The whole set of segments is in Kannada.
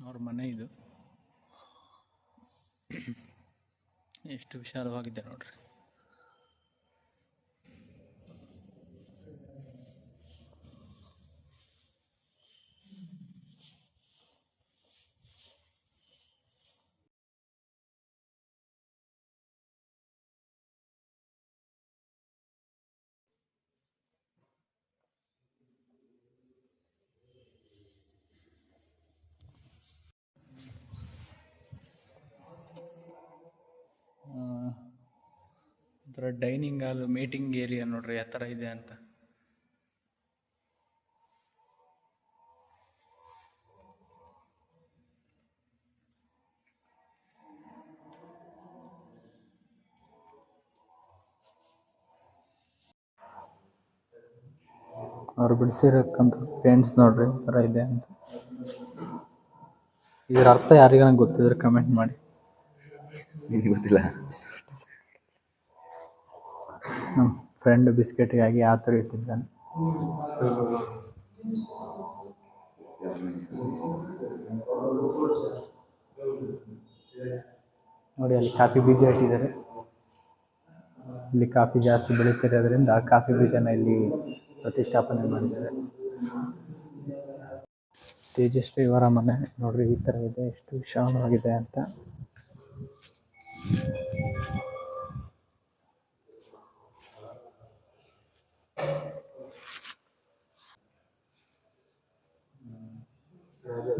ಅವ್ರ ಮನೆ ಇದು. ಎಷ್ಟು ವಿಶಾಲವಾಗಿದೆ ನೋಡ್ರಿ. ಒಂಥರ ಡೈನಿಂಗ್ ಹಾಲ್ ಮೀಟಿಂಗ್ ಏರಿಯಾ ನೋಡ್ರಿ ಯಾವ ಥರ ಇದೆ ಅಂತ. ಅವ್ರು ಬಿಡಿಸಿರಕ್ಕಂಥ ಪೇಂಟ್ಸ್ ನೋಡ್ರಿ ಈ ಥರ ಇದೆ ಅಂತ. ಇದರ ಅರ್ಥ ಯಾರಿಗಾನ ಗೊತ್ತಿದ್ರೆ ಕಮೆಂಟ್ ಮಾಡಿ. ಗೊತ್ತಿಲ್ಲ. ನಮ್ಮ ಫ್ರೆಂಡ್ ಬಿಸ್ಕೆಟ್ಗಾಗಿ ಆ ಥರ ಇಟ್ಟಿದ್ದಾನೆ. ನೋಡಿ, ಅಲ್ಲಿ ಕಾಫಿ ಬೀಜ ಇಟ್ಟಿದ್ದಾರೆ. ಇಲ್ಲಿ ಕಾಫಿ ಜಾಸ್ತಿ ಬೆಳೀತಿರೋದ್ರಿಂದ ಕಾಫಿ ಬೀಜನ ಇಲ್ಲಿ ಪ್ರತಿಷ್ಠಾಪನೆ ಮಾಡಿದ್ದಾರೆ. ತೇಜಸ್ವಿ ಇವರ ಮನೆ ನೋಡ್ರಿ, ಈ ಥರ ಇದೆ, ಎಷ್ಟು ವಿಶಾಲವಾಗಿದೆ ಅಂತ.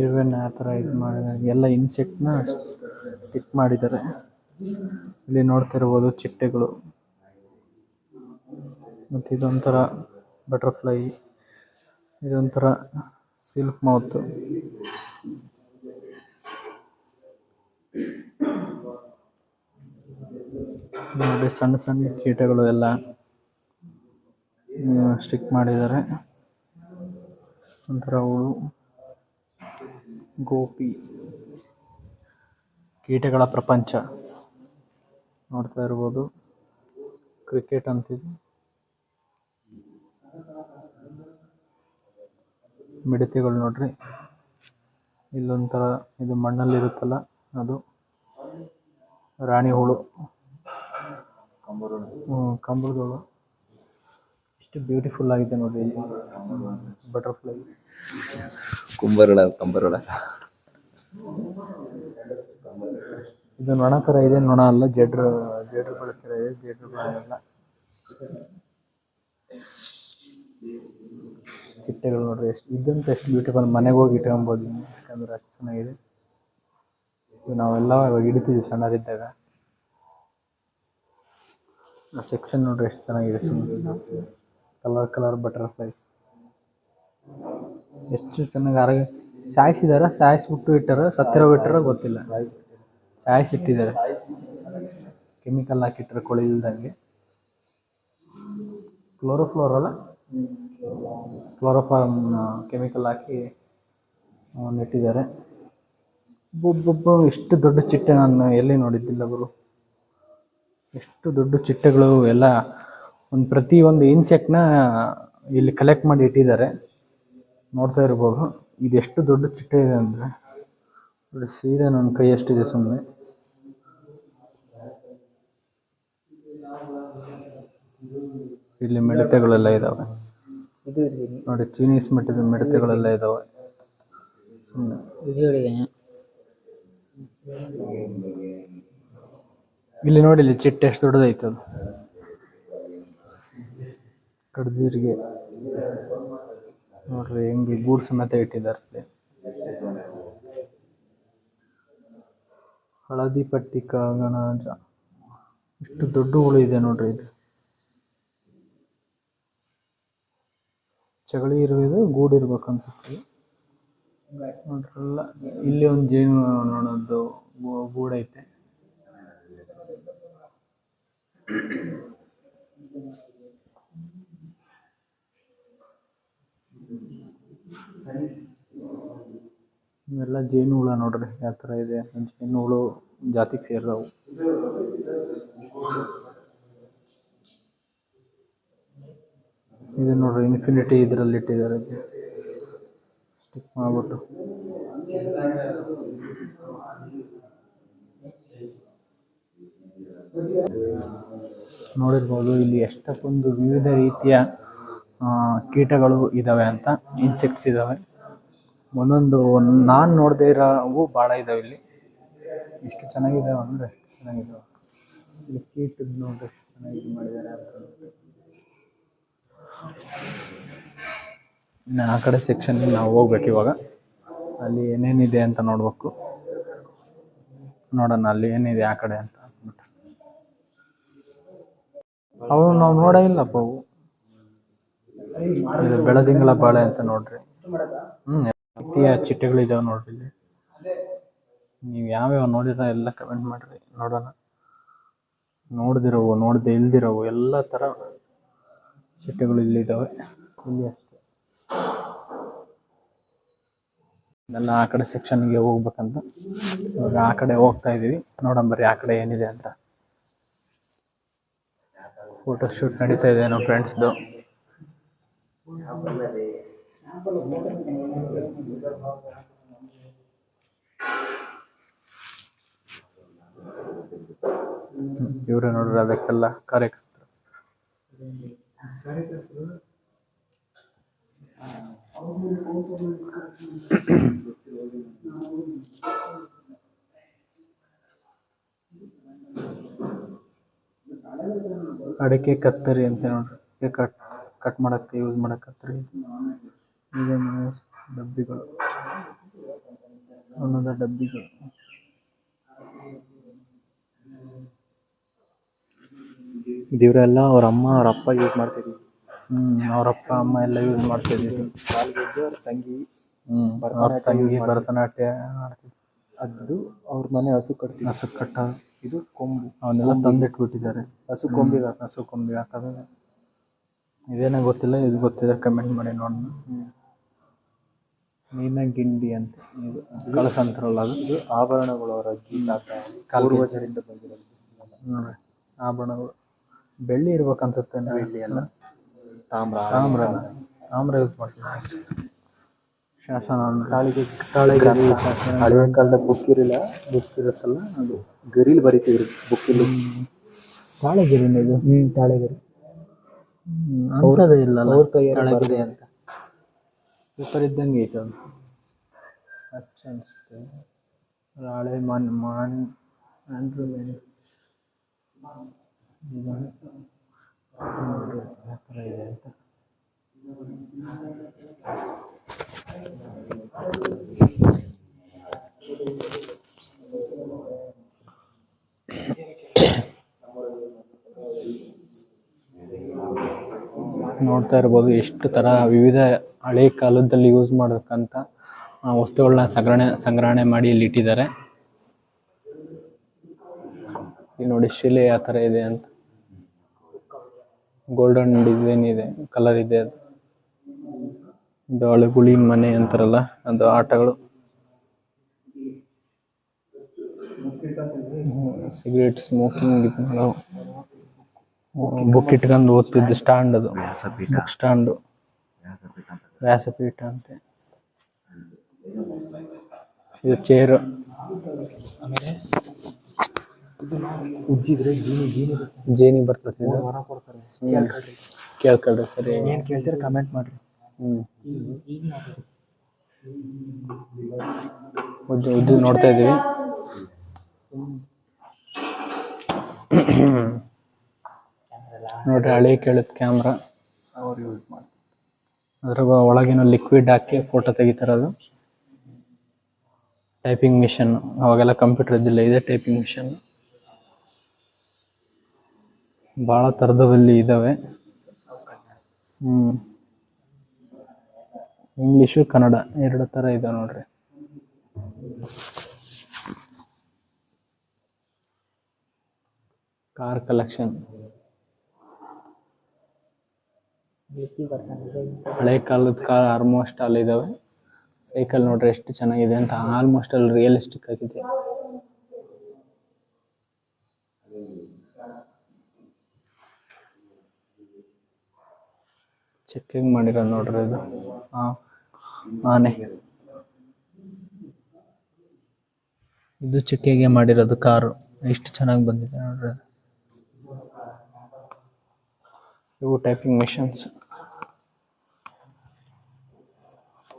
ಇರುವೆನ ಆ ಥರ ಇದು ಮಾಡಿ ಎಲ್ಲ ಇನ್ಸೆಕ್ಟ್ನ ಸ್ಟಿಕ್ ಮಾಡಿದ್ದಾರೆ. ಇಲ್ಲಿ ನೋಡ್ತಾ ಇರಬಹುದು ಚಿಟ್ಟೆಗಳು. ಮತ್ತು ಇದೊಂಥರ ಬಟರ್ಫ್ಲೈ ಇದೊಂಥರ ಸಿಲ್ಕ್ ಮೌತ್ ನೋಡಿ ಸಣ್ಣ ಸಣ್ಣ ಕೀಟಗಳು ಎಲ್ಲ ಸ್ಟಿಕ್ ಮಾಡಿದ್ದಾರೆ. ಒಂಥರ ಹುಳು. ಗೋಪಿ. ಕೀಟಗಳ ಪ್ರಪಂಚ. ನೋಡ್ತಾ ಇರ್ಬೋದು. ಕ್ರಿಕೆಟ್ ಅಂತಿದೆ. ಮಿಡತೆಗಳು ನೋಡ್ರಿ. ಇಲ್ಲೊಂಥರ ಇದು ಮಣ್ಣಲ್ಲಿರುತ್ತಲ್ಲ ಅದು. ರಾಣಿ ಹುಳು ಕಂಬಳದೋಳು. ಎಷ್ಟು ಬ್ಯೂಟಿಫುಲ್ ಆಗಿದೆ ನೋಡಿ ಬಟರ್ಫ್ಲೈ ಕುಂಬರಳ ಕಂಬರಳ. ಇದು ನೊಣ ತರ ಇದೆ ನೊಣ ಅಲ್ಲ ಜೇಡ್ರ ಜೇಡ್ರ ಥರ ಇದೆ ಜೇಡ್ರು ಅಲ್ಲ. ಚಿಟ್ಟೆಗಳು ನೋಡ್ರಿ ಎಷ್ಟು ಇದಂತ ಎಷ್ಟು ಬ್ಯೂಟಿಫುಲ್ ಮನೆಗೆ ಹೋಗಿ ಇಟ್ಕೊಬೋದು ಯಾಕಂದ್ರೆ ಅಷ್ಟು ಚೆನ್ನಾಗಿದೆ. ಇದು ನಾವೆಲ್ಲ ಇವಾಗ ಹಿಡಿತೀವಿ ಸಣ್ಣದಿದ್ದಾಗ. ಆ ಸೆಕ್ಷನ್ ನೋಡ್ರಿ ಎಷ್ಟು ಚೆನ್ನಾಗಿದೆ ಸುಮ್ಮನೆ ಕಲರ್ ಕಲರ್ ಬಟರ್ಫ್ಲೈಸ್. ಎಷ್ಟು ಚೆನ್ನಾಗಿ ಆರೋಗ್ಯ ಸಾಯಿಸಿದಾರ? ಸಾಯಿಸ್ಬಿಟ್ಟು ಇಟ್ಟಾರ? ಸತ್ತಿರೋ ಬಿಟ್ಟಾರ ಗೊತ್ತಿಲ್ಲ. ಸಾಯಿಸಿಟ್ಟಿದ್ದಾರೆ ಕೆಮಿಕಲ್ ಹಾಕಿಟ್ಟರೆ ಕೊಳಿ ಇಲ್ದಂಗೆ. ಕ್ಲೋರೋಫ್ಲೋರ್ ಅಲ್ಲ? ಕ್ಲೋರೋಫಾರ್ಮ್ ಕೆಮಿಕಲ್ ಹಾಕಿ ನೆಟ್ಟಿದ್ದಾರೆ ಒಬ್ಬೊಬ್ಬ ಎಷ್ಟು ದೊಡ್ಡ ಚಿಟ್ಟೆ ನಾನು ಎಲ್ಲಿ ನೋಡಿದ್ದಿಲ್ಲ ಅವರು ಎಷ್ಟು ದೊಡ್ಡ ಚಿಟ್ಟೆಗಳು ಎಲ್ಲ ಒಂದು ಪ್ರತಿ ಒಂದು ಇನ್ಸೆಕ್ಟ್ನ ಇಲ್ಲಿ ಕಲೆಕ್ಟ್ ಮಾಡಿ ಇಟ್ಟಿದ್ದಾರೆ. ನೋಡ್ತಾ ಇರ್ಬೋದು. ಇದೆಷ್ಟು ಎಷ್ಟು ದೊಡ್ಡ ಚಿಟ್ಟೆ ಇದೆ ಅಂದರೆ. ನೋಡಿ ಸೀದಾ ನನ್ನ ಕೈ ಎಷ್ಟಿದೆ ಸುಮ್ಮನೆ ಇಲ್ಲಿ ಮಿಡತೆಗಳೆಲ್ಲ ಇದಾವೆ. ಇದು ಹಿಡಿದೀನಿ ನೋಡಿ ಚೀನೀಸ್ ಮಟ್ಟದ ಮಿಡತೆಗಳೆಲ್ಲ ಇದಾವೆ. ಸುಮ್ಮನೆ ಇದು ಇಲ್ಲಿ ನೋಡಿ ಇಲ್ಲಿ ಚಿಟ್ಟೆ ಎಷ್ಟು ದೊಡ್ಡದೈತೆ ಅದು ಕಡ್ಜೀರಿಗೆ ನೋಡ್ರಿ, ಹೆಂಗೆ ಗೂಡ್ಸ್ ಸಮೇತ ಇಟ್ಟಿದ್ದಾರೆ. ಹಳದಿ ಪಟ್ಟಿ ಕಾಗಣಜ ಇಷ್ಟು ದೊಡ್ಡ ಹುಳು ಇದೆ ನೋಡ್ರಿ ಇದು. ಚಗಳಿ ಇರುವುದು ಗೂಡು ಇರ್ಬೇಕು ಅನ್ಸುತ್ತೆ. ನೋಡ್ರಲ್ಲ, ಇಲ್ಲಿ ಒಂದು ಜೇನು ನೋಡೋದು ಗೂಡೈತೆ ಇವೆಲ್ಲ ಜೇನು ಹುಳ ನೋಡ್ರಿ, ಯಾವ ಥರ ಇದೆ? ಜೇನು ಹುಳು ಜಾತಿಗೆ ಸೇರಿದವು. ಇದು ನೋಡ್ರಿ ಇನ್ಫಿನಿಟಿ ಇದರಲ್ಲಿ ಇಟ್ಟಿದ್ದಾರೆ ಸ್ಟಿಕ್ ಮಾಡ್ಬಿಟ್ಟು. ನೋಡಿರ್ಬೋದು, ಇಲ್ಲಿ ಎಷ್ಟಕ್ಕೊಂದು ವಿವಿಧ ರೀತಿಯ ಕೀಟಗಳು ಇದ್ದಾವೆ ಅಂತ ಇನ್ಸೆಕ್ಟ್ಸ್ ಇದ್ದಾವೆ ಒಂದೊಂದು ನಾನು ನೋಡದೇ ಇರೋವು ಭಾಳ ಇದ್ದಾವೆ ಇಲ್ಲಿ. ಎಷ್ಟು ಚೆನ್ನಾಗಿದಾವೆ ಅಂದರೆ ಚೆನ್ನಾಗಿದೆ. ಇಲ್ಲಿ ಕೀಟದ ನೋಡಿದ್ರೆ ಚೆನ್ನಾಗಿ ಮಾಡಿದ್ದಾರೆ ಇನ್ನು ಆ ಕಡೆ ಸೆಕ್ಷನ್ಗೆ ನಾವು ಹೋಗ್ಬೇಕು ಇವಾಗ. ಅಲ್ಲಿ ಏನೇನಿದೆ ಅಂತ ನೋಡಬೇಕು. ನೋಡೋಣ ಅಲ್ಲಿ ಏನಿದೆ ಆ ಕಡೆ ಅಂತ ಅವು ನಾವು ನೋಡೇ ಇಲ್ಲಪ್ಪ ಅವು. ಇದು ಬೆಳದಿಂಗಳ ಬಾಳೆ ಅಂತ ನೋಡ್ರಿ. ಹ್ಮ್ ಚಿಟ್ಟೆಗಳು ಚಿಟ್ಟೆಗಳಿದಾವೆ ನೋಡ್ರಿ ಇಲ್ಲಿ. ನೀವು ಯಾವ್ಯಾವ ನೋಡಿರ ಎಲ್ಲ ಕಮೆಂಟ್ ಮಾಡ್ರಿ, ನೋಡೋಣ. ನೋಡ್ದಿರವು, ನೋಡದೆ ಇಲ್ದಿರವು, ಎಲ್ಲ ತರ ಚಿಟ್ಟೆಗಳು ಇಲ್ಲಿದ್ದಾವೆ ಇಲ್ಲಿ ಅಷ್ಟೇ. ಇದೆಲ್ಲ ಆ ಕಡೆ ಸೆಕ್ಷನ್ಗೆ ಹೋಗ್ಬೇಕಂತ. ಇವಾಗ ಆ ಕಡೆ ಹೋಗ್ತಾ ಇದೀವಿ. ನೋಡೋಣ ಬರ್ರಿ ಆ ಕಡೆ ಏನಿದೆ ಅಂತ. ಫೋಟೋ ಶೂಟ್ ನಡೀತಾ ಇದೆ ನಮ್ಮ ಫ್ರೆಂಡ್ಸ್ದು ಇವ್ರೆ ನೋಡ್ರಿ ಅದಕ್ಕೆಲ್ಲ ಕಾರ್ಯಕರ್ತರು. ಅಡಿಕೆ ಕತ್ತರಿ ಅಂತ ನೋಡ್ರಿ. ಕಟ್ ಕಟ್ ಮಾಡಕ್ಕೆ ಯೂಸ್ ಮಾಡಕ್ಕೆ ಈಗ ಡಬ್ಬಿಗಳು. ಸಣ್ಣದ ಡಬ್ಬಿಗಳು. ಇದಿವರೆಲ್ಲ ಅವ್ರ ಅಮ್ಮ ಅವ್ರ ಅಪ್ಪ ಯೂಸ್ ಮಾಡ್ತಿದ್ವಿ ಹ್ಮ್ ಅವ್ರಪ್ಪ ಅಮ್ಮ ಎಲ್ಲ ಯೂಸ್ ಮಾಡ್ತಿದ್ವಿ. ಅವ್ರ ತಂಗಿ ಹ್ಮ್ ಅವ್ರ ತಂಗಿ ಭರತನಾಟ್ಯ ಅದು ಅವ್ರ ಮನೆ ಹಸು ಕಟ್ಟಿ. ಹಸು ಕಟ್ಟ. ಇದು ಕೊಂಬು. ಅವನ್ನೆಲ್ಲ ತಂದಿಟ್ಬಿಟ್ಟಿದ್ದಾರೆ. ಹಸು ಕೊಂಬಿಗೆ ಹಸು ಕೊಂಬಿಗೆ ಹಾಕೋದು. ಇದೇನೋ ಗೊತ್ತಿಲ್ಲ ಇದು ಗೊತ್ತಿದ್ರೆ ಕಮೆಂಟ್ ಮಾಡಿ ನೋಡೋಣ. ನೀನ ಗಿಂಡಿ ಅಂತ ಇದು ಅದು? ಇದು ಆಭರಣಗಳು ಅವರ ತಾತ ಪೂರ್ವಜರಿಂದ ಬಂದಿರೋದು. ನೋಡ್ರಿ ಆಭರಣಗಳು. ಬೆಳ್ಳಿ ಇರ್ಬೇಕನ್ಸುತ್ತೆ ಬೆಳ್ಳಿ ಅಲ್ಲ ತಾಮ್ರ. ತಾಮ್ರ. ತಾಮ್ರ ಯೂಸ್ ಮಾಡ್ತೀವಿ. ಶಾಸನ ತಾಳಿಗೆ ತಾಳಿಗೆ ಹಳೆಯ ಕಾಲದ ಬುಕ್ ಇರಲಿಲ್ಲ ಬುಕ್ ಇರುತ್ತಲ್ಲ ಅದು ಗರಿಲಿ ಬರಿತಿದ್ರು ಬುಕ್ ಇಲ್ಲಿ ತಾಳೆಗಿರಿನ ಇದು. ತಾಳೆಗರಿ. ಅನ್ಸೋದೇ ಇಲ್ಲ ಅವ್ರ ಅಂತ. ಪೇಪರ್ ಇದ್ದಂಗೆ ಐತೆ ಅದು. ಅಚ್ಚ ಅನ್ಸುತ್ತೆ ಮಾನ್ ಮಾನ್ ಆಂಡ್ರೂ ಮೇನ್ ಇದೆ ಅಂತ ನೋಡ್ತಾ ಇರ್ಬೋದು, ಎಷ್ಟು ಥರ ವಿವಿಧ ಹಳೆ ಕಾಲದಲ್ಲಿ ಯೂಸ್ ಮಾಡಬೇಕಂತ ವಸ್ತುಗಳನ್ನ ಸಂಗ್ರಹಣೆ ಸಂಗ್ರಹಣೆ ಮಾಡಿ ಇಲ್ಲಿ ಇಟ್ಟಿದ್ದಾರೆ. ಇಲ್ಲಿ ನೋಡಿ ಶಿಲೆ ಯಾವ ಥರ ಇದೆ ಅಂತ. ಗೋಲ್ಡನ್ ಡಿಸೈನ್ ಇದೆ ಕಲರ್ ಇದೆ ಅದು. ಇದು ಗುಳಿ ಮನೆ ಅಂತಾರಲ್ಲ, ಅದು ಆಟಗಳು. ಸಿಗರೇಟ್ ಸ್ಮೋಕಿಂಗ್ ಇದು ಮಾಡವು ಬುಕ್ ಇಟ್ಕೊಂಡು ಓದ್ತಿದ್ದು ಸ್ಟ್ಯಾಂಡ್ ಅದು. ವ್ಯಾಸಪೀಠ. ಬುಕ್ ಸ್ಟ್ಯಾಂಡು ವ್ಯಾಸಪೀಠ ಅಂತ. ವ್ಯಾಸಪೀಠ ಅಂತೆ. ಇದು ಚೇರು ಉಜ್ಜಿದ್ರೆ ಜೀನಿ ಜೀನಿ ಜೇನಿ ಬರ್ತದೆ ಇದು. ವರ ಕೊಡ್ತಾರೆ. ಕೇಳ್ಕೊಳ್ರಿ. ಸರಿ. ಏನು ಕೇಳ್ತೀರಿ ಕಮೆಂಟ್ ಮಾಡ್ರಿ. ಹ್ಮ್. ಉದ್ದು ಉದ್ದು ನೋಡ್ತಾ ಇದೀವಿ ನೋಡ್ರಿ ಹಳೆ ಕೇಳಿದ ಕ್ಯಾಮ್ರಾ ಅವ್ರು ಯೂಸ್ ಮಾಡಿ ಅದ್ರ ಒಳಗಿನ ಲಿಕ್ವಿಡ್ ಹಾಕಿ ಫೋಟೋ ತೆಗಿತಾರದು. ಟೈಪಿಂಗ್ ಮಿಷನ್ ಅವಾಗೆಲ್ಲ ಕಂಪ್ಯೂಟರ್ ಇದ್ದಿಲ್ಲ ಇದೆ ಟೈಪಿಂಗ್ ಮಿಷನ್ ಭಾಳ ಥರದಲ್ಲಿ ಇದ್ದಾವೆ ಹ್ಮ್. ಇಂಗ್ಲೀಷು ಕನ್ನಡ ಎರಡು ಥರ ಇದಾವೆ ನೋಡ್ರಿ. ಕಾರ್ ಕಲೆಕ್ಷನ್ ಹಳೆ ಕಾಲದ ಕಾರ್ ಆಲ್ಮೋಸ್ಟ್ ಅಲ್ಲಿ ಇದಾವೆ. ಸೈಕಲ್ ನೋಡ್ರಿ ಎಷ್ಟು ಚೆನ್ನಾಗಿದೆ ಅಂತ ಆಲ್ಮೋಸ್ಟ್ ಅಲ್ಲಿ ರಿಯಲಿಸ್ಟಿಕ್ ಆಗಿದೆ. ಚೆಕ್ಕಿಂಗ್ ಮಾಡಿರೋದು ನೋಡ್ರಿ ಇದು. ಆನೆ ಇದು ಚೆಕ್ಕಿಗೆ ಮಾಡಿರೋದು ಕಾರು. ಎಷ್ಟು ಚೆನ್ನಾಗಿ ಬಂದಿದೆ ನೋಡ್ರಿ ಇವು ಟೈಪಿಂಗ್ ಮಿಷನ್ಸ್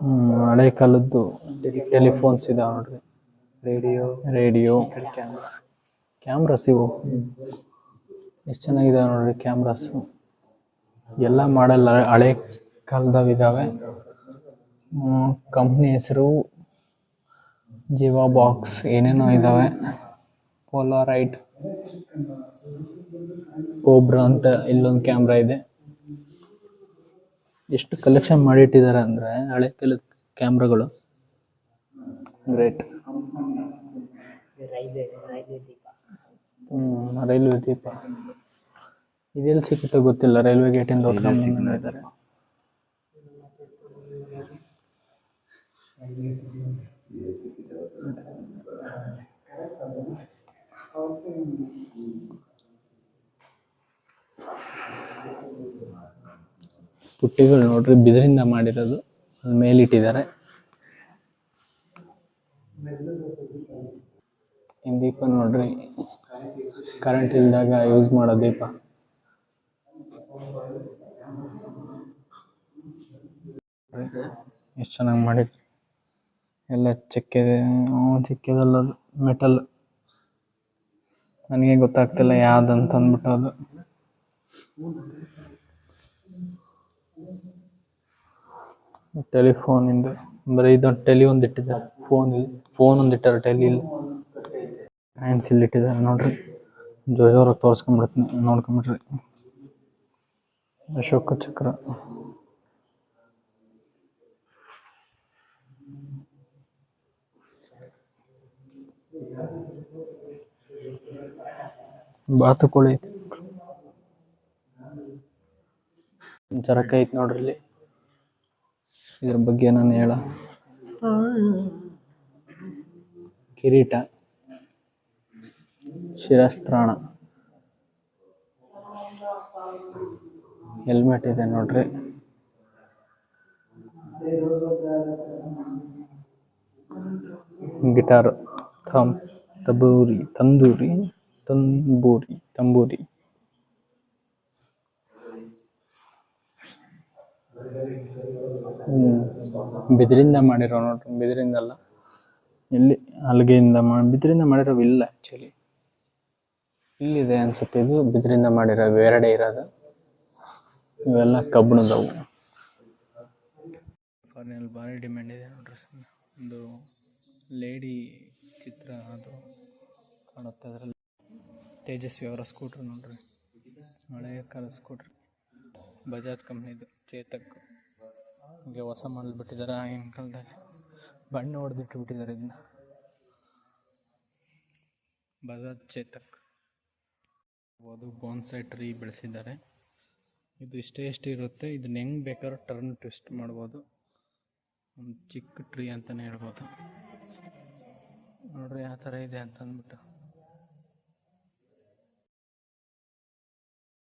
ಹ್ಮ್ ಹಳೆ ಕಾಲದ್ದು ಟೆಲಿಫೋನ್ಸ್ ಇದಾವೆ ನೋಡ್ರಿ. Radio radio. ಕ್ಯಾಮ್ರಾ ಕ್ಯಾಮ್ರಾಸ್ ಇವು. ಎಷ್ಟು ಚೆನ್ನಾಗಿದಾವೆ ನೋಡ್ರಿ ಕ್ಯಾಮ್ರಾಸ್ ಎಲ್ಲ ಮಾಡಲ್ ಹಳೆ ಕಾಲದವು ಇದಾವೆ. ಕಂಪ್ನಿ ಹೆಸರು ಜೀವಾ ಬಾಕ್ಸ್ ಏನೇನೋ ಇದಾವೆ. ಪೋಲಾರೈಟ್ ಕೋಬ್ರಾ ಅಂತ ಇಲ್ಲೊಂದು ಕ್ಯಾಮ್ರಾ ಇದೆ. ಎಷ್ಟು ಕಲೆಕ್ಷನ್ ಮಾಡಿಟ್ಟಿದ್ದಾರೆ ಅಂದರೆ ಹಳೆ ಕೆಲ ಕ್ಯಾಮ್ರಾಗಳು ಗ್ರೇಟ್ ರೈಲ್ವೆ ರೈಲ್ವೆ ದೀಪ. ಇದೆಲ್ಲಿ ಸಿಕ್ಕುತ್ತೋ ಗೊತ್ತಿಲ್ಲ ರೈಲ್ವೆ ಗೇಟಿಂದ ಇದ್ದಾರೆ. ಪುಟ್ಟಿಗಳು ನೋಡ್ರಿ, ಬಿದಿರಿಂದ ಮಾಡಿರೋದು. ಅದ್ ಮೇಲಿಟ್ಟಿದ್ದಾರೆ. ದೀಪ ನೋಡ್ರಿ. ಕರೆಂಟ್ ಇಲ್ದಾಗ ಯೂಸ್ ಮಾಡೋ ದೀಪ. ಎಷ್ಟು ಚೆನ್ನಾಗಿ ಮಾಡಿದ್ರಿ. ಎಲ್ಲ ಚಕ್ಕೆದೆ ಚೆಕ್ಕೆದಲ್ಲ ಮೆಟಲ್ ನನಗೆ ಗೊತ್ತಾಗ್ತಿಲ್ಲ ಯಾವ್ದಂತ ಅಂದ್ಬಿಟ್ಟು ಅದು. ಟೆಲಿಫೋನ್ ಇಂದ ಬರೀ ಇದೊಂದು ಟೆಲಿ ಒಂದು ಇಟ್ಟಿದ್ದಾರೆ. ಫೋನ್ ಇಲ್ಲಿ. ಫೋನ್ ಒಂದು ಇಟ್ಟಾರೆ, ಟೆಲಿ ಇಲ್ಲ. ಫ್ಯಾನ್ಸ್ ಇಲ್ಲಿ ಇಟ್ಟಿದ್ದಾರೆ ನೋಡ್ರಿ. ಜೋರ್ ಜೋರಾಗಿ ತೋರಿಸ್ಕೊಂಬಿಡ್ತೀನಿ ನೋಡ್ಕೊಂಬಿಡ್ರಿ. ಅಶೋಕ ಚಕ್ರ. ಬಾತುಕೋಳಿ. ಐತಿ ಜರಕ ಐತಿ ನೋಡ್ರಿ ಇಲ್ಲಿ. ಇದ್ರ ಬಗ್ಗೆ ನಾನು ಹೇಳ. ಕಿರೀಟ. ಶಿರಸ್ತ್ರಾಣ. ಹೆಲ್ಮೆಟ್ ಇದೆ ನೋಡ್ರಿ. ಗಿಟಾರ್, ಥಮ್, ತಬೂರಿ, ತಂದೂರಿ. ತಂಬೂರಿ ತಂಬೂರಿ. ಬಿದಿರಿಂದ ಮಾಡಿರೋ ನೋಡ್ರಿ, ಬಿದಿರಿಂದ ಅಲ್ಲ. ಇಲ್ಲಿ ಹಲಗೆಯಿಂದ ಮಾಡಿ ಬಿದಿರಿಂದ ಮಾಡಿರೋ ಇಲ್ಲ ಆ್ಯಕ್ಚುಲಿ ಇಲ್ಲಿದೆ ಅನ್ಸುತ್ತೆ ಇದು, ಬಿದಿರಿಂದ ಮಾಡಿರೋ ಎರಡೇ ಇರೋದು. ಇವೆಲ್ಲ ಕಬ್ಬಿಣದವು ಫಾರಿನಲ್ಲಿ ಭಾರಿ ಡಿಮ್ಯಾಂಡ್ ಇದೆ ನೋಡ್ರಿ. ಒಂದು ಲೇಡಿ ಚಿತ್ರ ಅದು ಕಾಣುತ್ತೆ ಅದರಲ್ಲಿ. ತೇಜಸ್ವಿ ಅವರ ಸ್ಕೂಟ್ರ್ ನೋಡ್ರಿ. ಹಳೆಯ ಕಾಲದ ಸ್ಕೂಟ್ರ್. ಬಜಾಜ್ ಕಂಪ್ನಿದು, ಚೇತಕ್. ಹೀಗೆ ಹೊಸ ಮಾಡಲ್ ಬಿಟ್ಟಿದ್ದಾರೆ ಆಗಿನ ಕಾಲದಲ್ಲಿ ಬಣ್ಣ ಹೊಡೆದಿಟ್ಟು ಬಿಟ್ಟಿದ್ದಾರೆ ಇದನ್ನ ಬಜಾಜ್ ಚೇತಕ್. ಅದು ಬಾನ್ಸೈ ಟ್ರೀ ಬೆಳೆಸಿದ್ದಾರೆ. ಇದು ಇಷ್ಟೇ ಇಷ್ಟು ಇರುತ್ತೆ. ಇದನ್ನ ಹೆಂಗೆ ಬೇಕಾದ್ರೂ ಟರ್ನ್ ಟ್ವಿಸ್ಟ್ ಮಾಡ್ಬೋದು. ಒಂದು ಚಿಕ್ಕ ಟ್ರೀ ಅಂತಲೇ ಹೇಳ್ಬೋದು. ನೋಡ್ರಿ ಯಾವ ಥರ ಇದೆ ಅಂತ ಅಂದ್ಬಿಟ್ಟು